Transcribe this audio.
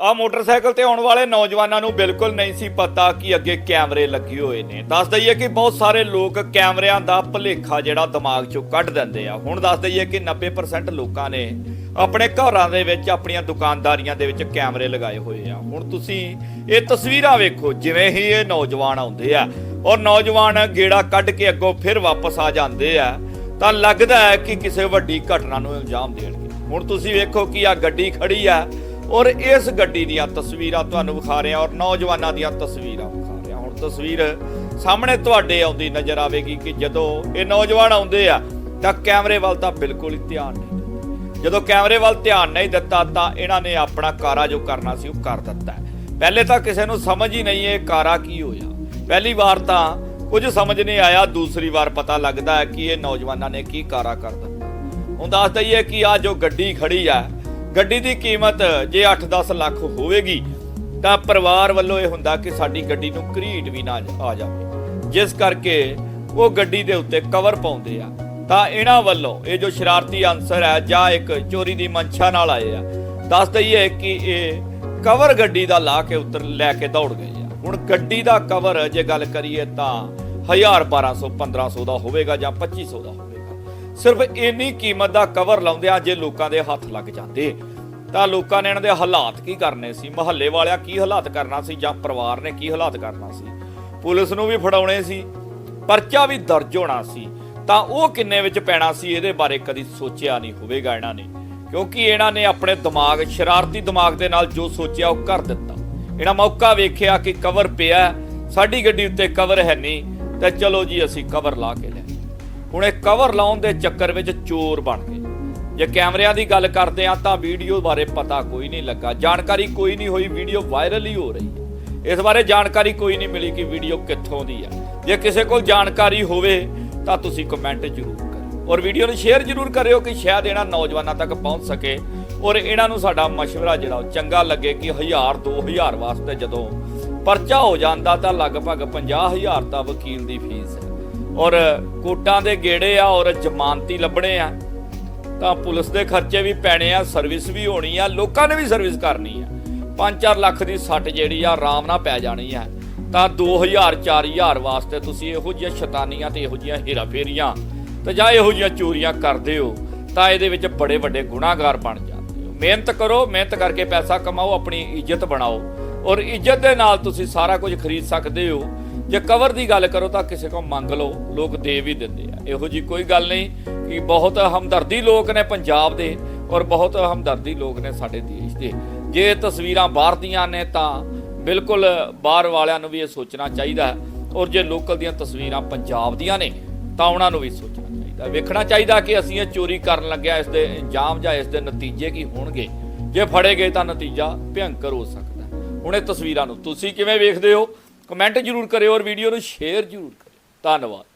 ਆ ਮੋਟਰਸਾਈਕਲ ਤੇ ਆਉਣ ਵਾਲੇ ਨੌਜਵਾਨਾਂ ਨੂੰ ਬਿਲਕੁਲ ਨਹੀਂ ਸੀ ਪਤਾ ਕਿ ਅੱਗੇ ਕੈਮਰੇ ਲੱਗੇ ਹੋਏ ਨੇ। ਦੱਸ ਦਈਏ ਕਿ ਬਹੁਤ ਸਾਰੇ ਲੋਕ ਕੈਮਰਿਆਂ ਦਾ ਭੁਲੇਖਾ ਜਿਹੜਾ ਦਿਮਾਗ ਚੋਂ ਕੱਢ ਦਿੰਦੇ ਆ। ਹੁਣ ਦੱਸ ਦਈਏ ਕਿ 90% ਲੋਕਾਂ ਨੇ ਆਪਣੇ ਘਰਾਂ ਦੇ ਵਿੱਚ, ਆਪਣੀਆਂ ਦੁਕਾਨਦਾਰੀਆਂ ਦੇ ਵਿੱਚ ਕੈਮਰੇ ਲਗਾਏ ਹੋਏ ਆ। ਹੁਣ ਤੁਸੀਂ ਇਹ ਤਸਵੀਰਾਂ ਵੇਖੋ, ਜਿਵੇਂ ਹੀ ਇਹ ਨੌਜਵਾਨ ਆਉਂਦੇ ਆ ਔਰ ਨੌਜਵਾਨ ਗੇੜਾ ਕੱਢ ਕੇ ਅੱਗੋਂ ਫਿਰ ਵਾਪਸ ਆ ਜਾਂਦੇ ਆ, ਤਾਂ ਲੱਗਦਾ ਹੈ ਕਿ ਕਿਸੇ ਵੱਡੀ ਘਟਨਾ ਨੂੰ ਇਲਜ਼ਾਮ ਦੇਣਗੇ। ਹੁਣ ਤੁਸੀਂ ਵੇਖੋ ਕਿ ਆ ਗੱਡੀ ਖੜੀ ਆ ਔਰ ਇਸ ਗੱਡੀ ਦੀਆਂ ਤਸਵੀਰਾਂ ਤੁਹਾਨੂੰ ਵਿਖਾ ਰਿਹਾ ਔਰ ਨੌਜਵਾਨਾਂ ਦੀਆਂ ਤਸਵੀਰਾਂ ਵਿਖਾ ਰਿਹਾ। ਹੁਣ ਤਸਵੀਰ ਸਾਹਮਣੇ ਤੁਹਾਡੇ ਆਉਂਦੀ ਨਜ਼ਰ ਆਵੇਗੀ ਕਿ ਜਦੋਂ ਇਹ ਨੌਜਵਾਨ ਆਉਂਦੇ ਆ, ਤਾਂ ਕੈਮਰੇ ਵੱਲ ਤਾਂ ਬਿਲਕੁਲ ਹੀ ਧਿਆਨ ਨਹੀਂ ਦਿੰਦੇ। ਜਦੋਂ ਕੈਮਰੇ ਵੱਲ ਧਿਆਨ ਨਹੀਂ ਦਿੱਤਾ, ਤਾਂ ਇਹਨਾਂ ਨੇ ਆਪਣਾ ਕਾਰਾ ਜੋ ਕਰਨਾ ਸੀ, ਉਹ ਕਰ ਦਿੱਤਾ ਪਹਿਲੇ ਤਾਂ ਕਿਸੇ ਨੂੰ ਸਮਝ ਹੀ ਨਹੀਂ ਇਹ ਕਾਰਾ ਕੀ ਹੋਇਆ। ਪਹਿਲੀ ਵਾਰ ਤਾਂ ਕੁਝ ਸਮਝ ਨਹੀਂ ਆਇਆ, ਦੂਸਰੀ ਵਾਰ ਪਤਾ ਲੱਗਦਾ ਹੈ ਕਿ ਇਹ ਨੌਜਵਾਨਾਂ ਨੇ ਕੀ ਕਾਰਾ ਕਰ ਦਿੱਤਾ। ਹੁਣ ਦੱਸ ਦਈਏ ਕਿ ਆ ਜੋ ਗੱਡੀ ਖੜੀ ਆ ਗੱਡੀ ਦੀ ਕੀਮਤ ਜੇ 8-10 ਲੱਖ ਹੋਵੇਗੀ, ਤਾਂ ਪਰਿਵਾਰ ਵੱਲੋਂ ਇਹ ਹੁੰਦਾ ਕਿ ਸਾਡੀ ਗੱਡੀ ਨੂੰ ਘਰੀਟ ਵੀ ਨਾ ਆ ਜਾਵੇ। ਜਿਸ ਕਰਕੇ ਉਹ ਗੱਡੀ ਦੇ ਉੱਤੇ ਕਵਰ ਪਾਉਂਦੇ ਆ। ਤਾਂ ਇਹਨਾਂ ਵੱਲੋਂ ਇਹ ਜੋ ਸ਼ਰਾਰਤੀ ਅਨਸਰ ਹੈ ਜਾਂ ਇੱਕ ਚੋਰੀ ਦੀ ਮਨਸ਼ਾ ਨਾਲ ਆਏ ਆ, ਦੱਸ ਦਈਏ ਕਿ ਇਹ ਕਵਰ ਗੱਡੀ ਦਾ ਲਾ ਕੇ ਉੱਤਰ ਲੈ ਕੇ ਦੌੜ ਗਏ ਆ। ਹੁਣ ਗੱਡੀ ਦਾ ਕਵਰ ਜੇ ਗੱਲ ਕਰੀਏ ਤਾਂ 1000 1200 1500 ਦਾ ਹੋਵੇਗਾ ਜਾਂ 2500 ਦਾ ਹੋਵੇਗਾ। ਸਿਰਫ ਇੰਨੀ ਕੀਮਤ ਦਾ ਕਵਰ ਲਾਉਂਦਿਆਂ ਜੇ ਲੋਕਾਂ ਦੇ ਹੱਥ ਲੱਗ ਜਾਂਦੇ। ਤਾਂ ਲੋਕਾਂ ਨੇ ਇਹਨਾਂ ਦੇ ਹਾਲਾਤ ਕੀ ਕਰਨੇ ਸੀ? ਮਹੱਲੇ ਵਾਲਿਆਂ ਕੀ ਹਾਲਾਤ ਕਰਨਾ ਸੀ ਜਾਂ ਪਰਿਵਾਰ ਨੇ ਕੀ ਹਾਲਾਤ ਕਰਨਾ ਸੀ? ਪੁਲਿਸ ਨੂੰ ਵੀ ਫੜਾਉਣੇ ਸੀ, ਪਰਚਾ ਵੀ ਦਰਜ ਹੋਣਾ ਸੀ। ਤਾਂ ਉਹ ਕਿੰਨੇ ਵਿੱਚ ਪੈਣਾ ਸੀ ਇਹਦੇ ਬਾਰੇ ਕਦੀ ਸੋਚਿਆ ਨਹੀਂ ਹੋਵੇਗਾ ਇਹਨਾਂ ਨੇ। ਕਿਉਂਕਿ ਇਹਨਾਂ ਨੇ ਆਪਣੇ ਦਿਮਾਗ, ਸ਼ਰਾਰਤੀ ਦਿਮਾਗ ਦੇ ਨਾਲ ਜੋ ਸੋਚਿਆ ਉਹ ਕਰ ਦਿੱਤਾ। ਇਹਨਾਂ ਮੌਕਾ ਵੇਖਿਆ ਕਿ ਕਵਰ ਪਿਆ, ਸਾਡੀ ਗੱਡੀ ਉੱਤੇ ਕਵਰ ਹੈ ਨਹੀਂ, ਤਾਂ ਚਲੋ ਜੀ ਅਸੀਂ ਕਵਰ ਲਾ ਕੇ ਹੁਣ ਇਹ ਕਵਰ ਲਾਉਣ ਦੇ ਚੱਕਰ ਵਿੱਚ ਚੋਰ ਬਣ ਗਏ। ਜੇ ਕੈਮਰਿਆਂ ਦੀ ਗੱਲ ਕਰਦੇ ਆ ਤਾਂ ਵੀਡੀਓ ਬਾਰੇ ਪਤਾ ਕੋਈ ਨਹੀਂ ਲੱਗਾ। ਜਾਣਕਾਰੀ ਕੋਈ ਨਹੀਂ ਹੋਈ, ਵੀਡੀਓ ਵਾਇਰਲ ਹੀ ਹੋ ਰਹੀ ਹੈ। ਇਸ ਬਾਰੇ ਜਾਣਕਾਰੀ ਕੋਈ ਨਹੀਂ ਮਿਲੀ ਕਿ ਵੀਡੀਓ ਕਿੱਥੋਂ ਦੀ ਆ ਜੇ ਕਿਸੇ ਕੋਲ ਜਾਣਕਾਰੀ ਹੋਵੇ ਤਾਂ ਤੁਸੀਂ ਕਮੈਂਟ ਜ਼ਰੂਰ ਕਰਿਓ। ਔਰ ਵੀਡੀਓ ਨੂੰ ਸ਼ੇਅਰ ਜ਼ਰੂਰ ਕਰਿਓ ਕਿ ਸ਼ਾਇਦ ਇਹਨਾਂ ਨੌਜਵਾਨਾਂ ਤੱਕ ਪਹੁੰਚ ਸਕੇ ਔਰ ਇਹਨਾਂ ਨੂੰ ਸਾਡਾ ਮਸ਼ਵਰਾ ਜਿਹੜਾ ਉਹ ਚੰਗਾ ਲੱਗੇ ਕਿ 1000 2000 ਵਾਸਤੇ ਜਦੋਂ ਪਰਚਾ ਹੋ ਜਾਂਦਾ ਤਾਂ ਲਗਭਗ 50000 ਤਾਂ ਵਕੀਲ ਦੀ ਫੀਸ ਹੈ। ਔਰ ਕੋਟਾਂ ਦੇ ਗੇੜੇ ਆ ਔਰ ਜ਼ਮਾਨਤੀ ਲੱਭਣੇ ਆ, ਤਾਂ ਪੁਲਿਸ ਦੇ ਖਰਚੇ ਵੀ ਪੈਣੇ ਆ, ਸਰਵਿਸ ਵੀ ਹੋਣੀ ਆ, ਲੋਕਾਂ ਨੇ ਵੀ ਸਰਵਿਸ ਕਰਨੀ ਆ। 5-4 ਲੱਖ ਦੀ ਸੱਟ ਜਿਹੜੀ ਆ, ਆਰਾਮ ਨਾਲ ਪੈ ਜਾਣੀ ਆ। ਤਾਂ 2000 4000 ਵਾਸਤੇ ਤੁਸੀਂ ਇਹੋ ਜਿਹੀਆਂ ਸ਼ੈਤਾਨੀਆਂ ਤੇ ਇਹੋ ਜਿਹੀਆਂ ਹੇਰਾਫੇਰੀਆਂ ਤੇ ਜਾਂ ਇਹੋ ਜਿਹੀਆਂ ਚੋਰੀਆਂ ਕਰਦੇ ਹੋ, ਤਾਂ ਇਹਦੇ ਵਿੱਚ ਬੜੇ ਵੱਡੇ ਗੁਨਾਹਗਾਰ ਬਣ ਜਾਂਦੇ ਹੋ। ਮਿਹਨਤ ਕਰੋ, ਮਿਹਨਤ ਕਰਕੇ ਪੈਸਾ ਕਮਾਓ, ਆਪਣੀ ਇੱਜ਼ਤ ਬਣਾਓ। ਔਰ ਇੱਜ਼ਤ ਦੇ ਨਾਲ ਤੁਸੀਂ ਸਾਰਾ ਕੁਝ ਖਰੀਦ ਸਕਦੇ ਹੋ। ਜੇ ਕਵਰ ਦੀ ਗੱਲ ਕਰੋ ਤਾਂ ਕਿਸੇ ਕੋਲ ਮੰਗ ਲਓ, ਲੋਕ ਦੇ ਵੀ ਦਿੰਦੇ ਆ। ਇਹੋ ਜੀ ਕੋਈ ਗੱਲ ਨਹੀਂ ਕਿ ਬਹੁਤ ਹਮਦਰਦੀ ਲੋਕ ਨੇ ਪੰਜਾਬ ਦੇ ਔਰ ਬਹੁਤ ਹਮਦਰਦੀ ਲੋਕ ਨੇ ਸਾਡੇ ਦੇਸ਼ ਦੇ। ਜੇ ਇਹ ਤਸਵੀਰਾਂ ਬਾਹਰ ਦੀਆਂ ਨੇ ਤਾਂ ਬਿਲਕੁਲ ਬਾਹਰ ਵਾਲਿਆਂ ਨੂੰ ਵੀ ਇਹ ਸੋਚਣਾ ਚਾਹੀਦਾ ਔਰ ਜੇ ਲੋਕਲ ਦੀਆਂ ਤਸਵੀਰਾਂ ਪੰਜਾਬ ਦੀਆਂ ਨੇ, ਤਾਂ ਉਹਨਾਂ ਨੂੰ ਵੀ ਸੋਚਣਾ ਚਾਹੀਦਾ ਵੇਖਣਾ ਚਾਹੀਦਾ ਕਿ ਅਸੀਂ ਇਹ ਚੋਰੀ ਕਰਨ ਲੱਗਿਆ, ਇਸ ਦੇ ਇੰਜਾਮ ਜਾਂ ਇਸ ਦੇ ਨਤੀਜੇ ਕੀ ਹੋਣਗੇ। ਜੇ ਫੜੇ ਗਏ ਤਾਂ ਨਤੀਜਾ ਭਿਅੰਕਰ ਹੋ ਸਕਦਾ ਹੁਣ ਇਹ ਤਸਵੀਰਾਂ ਨੂੰ ਤੁਸੀਂ ਕਿਵੇਂ ਵੇਖਦੇ ਹੋ? ਕਮੈਂਟ ਜ਼ਰੂਰ ਕਰਿਓ ਔਰ ਵੀਡੀਓ ਨੂੰ ਸ਼ੇਅਰ ਜ਼ਰੂਰ ਕਰਿਓ। ਧੰਨਵਾਦ।